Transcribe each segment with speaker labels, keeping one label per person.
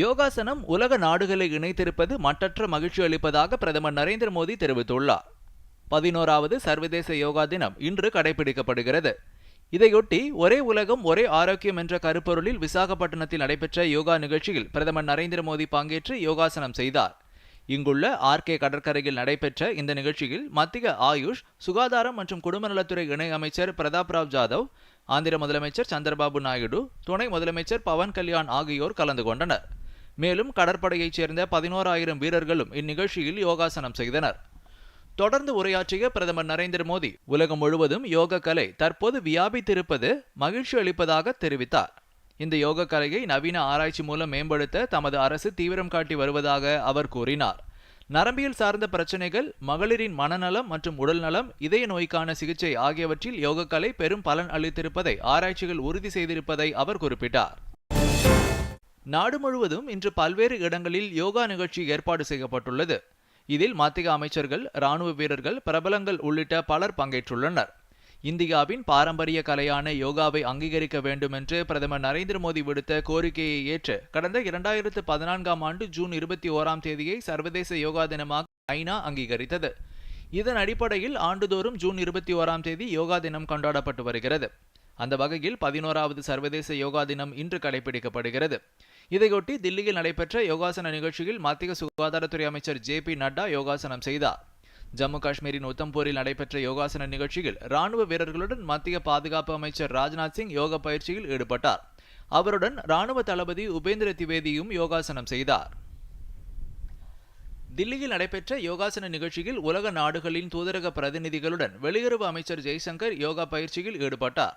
Speaker 1: யோகாசனம் உலக நாடுகளை இணைத்திருப்பது மற்றற்ற மகிழ்ச்சி அளிப்பதாக பிரதமர் நரேந்திர மோடி தெரிவித்துள்ளார் பதினோராவது சர்வதேச யோகா தினம் இன்று கடைபிடிக்கப்படுகிறது இதையொட்டி ஒரே உலகம் ஒரே ஆரோக்கியம் என்ற கருப்பொருளில் விசாகப்பட்டினத்தில் நடைபெற்ற யோகா நிகழ்ச்சியில் பிரதமர் நரேந்திர மோடி பங்கேற்று யோகாசனம் செய்தார் இங்குள்ள ஆர்கே கடற்கரையில் நடைபெற்ற இந்த நிகழ்ச்சியில் மத்திய ஆயுஷ் சுகாதாரம் மற்றும் குடும்பநலத்துறை இணை அமைச்சர் பிரதாப் ராவ் ஜாதவ் ஆந்திர முதலமைச்சர் சந்திரபாபு நாயுடு துணை முதலமைச்சர் பவன் கல்யாண் ஆகியோர் கலந்து கொண்டனர் மேலும் கடற்படையைச் சேர்ந்த பதினோராயிரம் வீரர்களும் இந்நிகழ்ச்சியில் யோகாசனம் செய்தனர் தொடர்ந்து உரையாற்றிய பிரதமர் நரேந்திர மோடி உலகம் முழுவதும் யோக கலை தற்போது வியாபித்திருப்பது மகிழ்ச்சி அளிப்பதாக தெரிவித்தார் இந்த யோக கலையை நவீன ஆராய்ச்சி மூலம் மேம்படுத்த தமது அரசு தீவிரம் காட்டி வருவதாக அவர் கூறினார் நரம்பியல் சார்ந்த பிரச்சனைகள் மகளிரின் மனநலம் மற்றும் உடல்நலம் இதய நோய்க்கான சிகிச்சை ஆகியவற்றில் யோகக்கலை பெரும் பலன் அளித்திருப்பதை ஆராய்ச்சிகள் உறுதி செய்திருப்பதை அவர் குறிப்பிட்டார் நாடு முழுவதும் இன்று பல்வேறு இடங்களில் யோகா நிகழ்ச்சி ஏற்பாடு செய்யப்பட்டுள்ளது இதில் மத்திய அமைச்சர்கள் ராணுவ வீரர்கள் பிரபலங்கள் உள்ளிட்ட பலர் பங்கேற்றுள்ளனர் இந்தியாவின் பாரம்பரிய கலையான யோகாவை அங்கீகரிக்க வேண்டும் என்று பிரதமர் நரேந்திர மோடி விடுத்த கோரிக்கையை ஏற்று கடந்த இரண்டாயிரத்து பதினான்காம் ஆண்டு ஜூன் இருபத்தி ஓராம் தேதியை சர்வதேச யோகா தினமாக ஐநா அங்கீகரித்தது இதன் அடிப்படையில் ஆண்டுதோறும் ஜூன் இருபத்தி ஓராம் தேதி யோகா தினம் கொண்டாடப்பட்டு வருகிறது அந்த வகையில் பதினோராவது சர்வதேச யோகா தினம் இன்று கடைபிடிக்கப்படுகிறது இதையொட்டி தில்லியில் நடைபெற்ற யோகாசன நிகழ்ச்சியில் மத்திய சுகாதாரத்துறை அமைச்சர் ஜே பி நட்டா யோகாசனம் செய்தார் ஜம்மு காஷ்மீரின் உத்தம்பூரில் நடைபெற்ற யோகாசன நிகழ்ச்சியில் ராணுவ வீரர்களுடன் மத்திய பாதுகாப்பு அமைச்சர் ராஜ்நாத் சிங் யோக பயிற்சியில் ஈடுபட்டார் அவருடன் ராணுவ தளபதி உபேந்திர திவேதியும் யோகாசனம் செய்தார் தில்லியில் நடைபெற்ற யோகாசன நிகழ்ச்சியில் உலக நாடுகளின் தூதரக பிரதிநிதிகளுடன் வெளியுறவு அமைச்சர் ஜெய்சங்கர் யோகா பயிற்சியில் ஈடுபட்டார்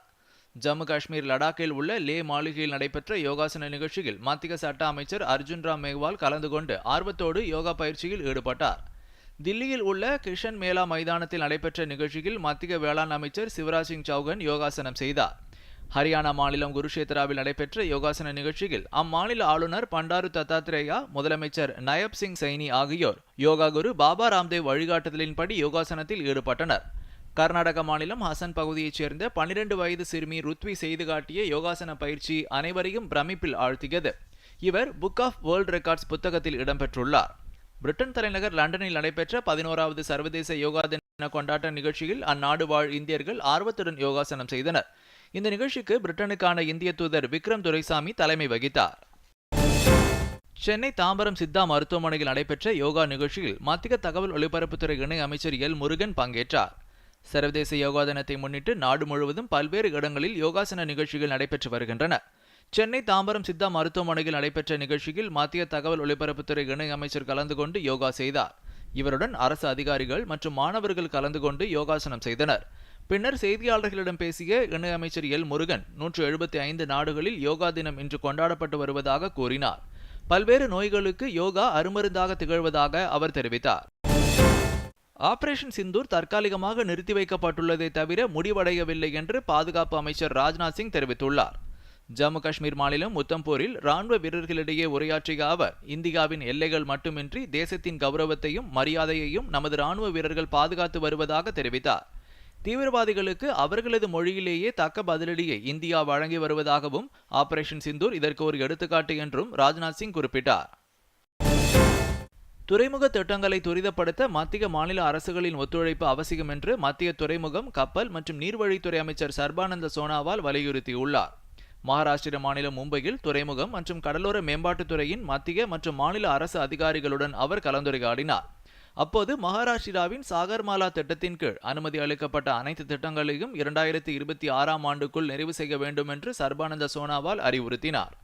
Speaker 1: ஜம்மு காஷ்மீர் லடாக்கில் உள்ள லே மாளிகையில் நடைபெற்ற யோகாசன நிகழ்ச்சியில் மத்திய சட்ட அமைச்சர் அர்ஜுன் ராம் மேக்வால் கலந்து கொண்டு ஆர்வத்தோடு யோகா பயிற்சியில் ஈடுபட்டார் தில்லியில் உள்ள கிஷன் மேலா மைதானத்தில் நடைபெற்ற நிகழ்ச்சியில் மத்திய வேளாண் அமைச்சர் சிவராஜ் சிங் சௌகன் யோகாசனம் செய்தார் ஹரியானா மாநிலம் குருஷேத்ராவில் நடைபெற்ற யோகாசன நிகழ்ச்சியில் அம்மாநில ஆளுநர் பண்டாரு தத்தாத்ரேயா முதலமைச்சர் நயப் சிங் சைனி ஆகியோர் யோகா குரு பாபா ராம்தேவ் வழிகாட்டுதலின்படி யோகாசனத்தில் ஈடுபட்டனர் கர்நாடக மாநிலம் ஹசன் பகுதியைச் சேர்ந்த பன்னிரண்டு வயது சிறுமி ருத்வி செய்து காட்டிய யோகாசன பயிற்சி அனைவரையும் பிரமிப்பில் ஆழ்த்தியது இவர் புக் ஆஃப் வேர்ல்ட் ரெக்கார்ட்ஸ் புத்தகத்தில் இடம்பெற்றுள்ளார் பிரிட்டன் தலைநகர் லண்டனில் நடைபெற்ற பதினோராவது சர்வதேச யோகா தின கொண்டாட்ட நிகழ்ச்சியில் அந்நாடு வாழ் இந்தியர்கள் ஆர்வத்துடன் யோகாசனம் செய்தனர் இந்த நிகழ்ச்சிக்கு பிரிட்டனுக்கான இந்திய தூதர் விக்ரம் துரைசாமி தலைமை வகித்தார் சென்னை தாம்பரம் சித்தா மருத்துவமனையில் நடைபெற்ற யோகா நிகழ்ச்சியில் மத்திய தகவல் ஒலிபரப்புத்துறை இணை அமைச்சர் எல் முருகன் பங்கேற்றார் சர்வதேச யோகா தினத்தை முன்னிட்டு நாடு முழுவதும் பல்வேறு இடங்களில் யோகாசன நிகழ்ச்சிகள் நடைபெற்று வருகின்றன சென்னை தாம்பரம் சித்தா மருத்துவமனையில் நடைபெற்ற நிகழ்ச்சியில் மத்திய தகவல் ஒலிபரப்புத்துறை இணையமைச்சர் கலந்து கொண்டு யோகா செய்தார் இவருடன் அரசு அதிகாரிகள் மற்றும் மாணவர்கள் கலந்து கொண்டு யோகாசனம் செய்தனர் பின்னர் செய்தியாளர்களிடம் பேசிய இணையமைச்சர் எல் முருகன் நூற்று எழுபத்தி ஐந்து நாடுகளில் யோகா தினம் இன்று கொண்டாடப்பட்டு வருவதாக கூறினார் பல்வேறு நோய்களுக்கு யோகா அருமருந்தாக திகழ்வதாக அவர் தெரிவித்தார் ஆபரேஷன் சிந்தூர் தற்காலிகமாக நிறுத்தி வைக்கப்பட்டுள்ளதை தவிர முடிவடையவில்லை என்று பாதுகாப்பு அமைச்சர் ராஜ்நாத் சிங் தெரிவித்துள்ளார் ஜம்மு காஷ்மீர் மாநிலம் உத்தம்பூரில் ராணுவ வீரர்களிடையே உரையாற்றிய அவர் இந்தியாவின் எல்லைகள் மட்டுமின்றி தேசத்தின் கௌரவத்தையும் மரியாதையையும் நமது ராணுவ வீரர்கள் பாதுகாத்து வருவதாக தெரிவித்தார் தீவிரவாதிகளுக்கு அவர்களது மொழியிலேயே தக்க பதிலடியை இந்தியா வழங்கி வருவதாகவும் ஆபரேஷன் சிந்தூர் இதற்கு ஒரு எடுத்துக்காட்டு என்றும் ராஜ்நாத் சிங் குறிப்பிட்டார் துறைமுக திட்டங்களை துரிதப்படுத்த மத்திய மாநில அரசுகளின் ஒத்துழைப்பு அவசியம் என்று மத்திய துறைமுகம் கப்பல் மற்றும் நீர்வழித்துறை அமைச்சர் சர்பானந்த சோனாவால் வலியுறுத்தியுள்ளார் மகாராஷ்டிர மாநிலம் மும்பையில் துறைமுகம் மற்றும் கடலோர மேம்பாட்டுத்துறையின் மத்திய மற்றும் மாநில அரசு அதிகாரிகளுடன் அவர் கலந்துரையாடினார் அப்போது மகாராஷ்டிராவின் சாகர்மாலா திட்டத்தின் கீழ் அனுமதி அளிக்கப்பட்ட அனைத்து திட்டங்களையும் இரண்டாயிரத்தி இருபத்தி ஆறாம் ஆண்டுக்குள் நிறைவு செய்ய வேண்டும் என்று சர்பானந்த சோனாவால் அறிவுறுத்தினார்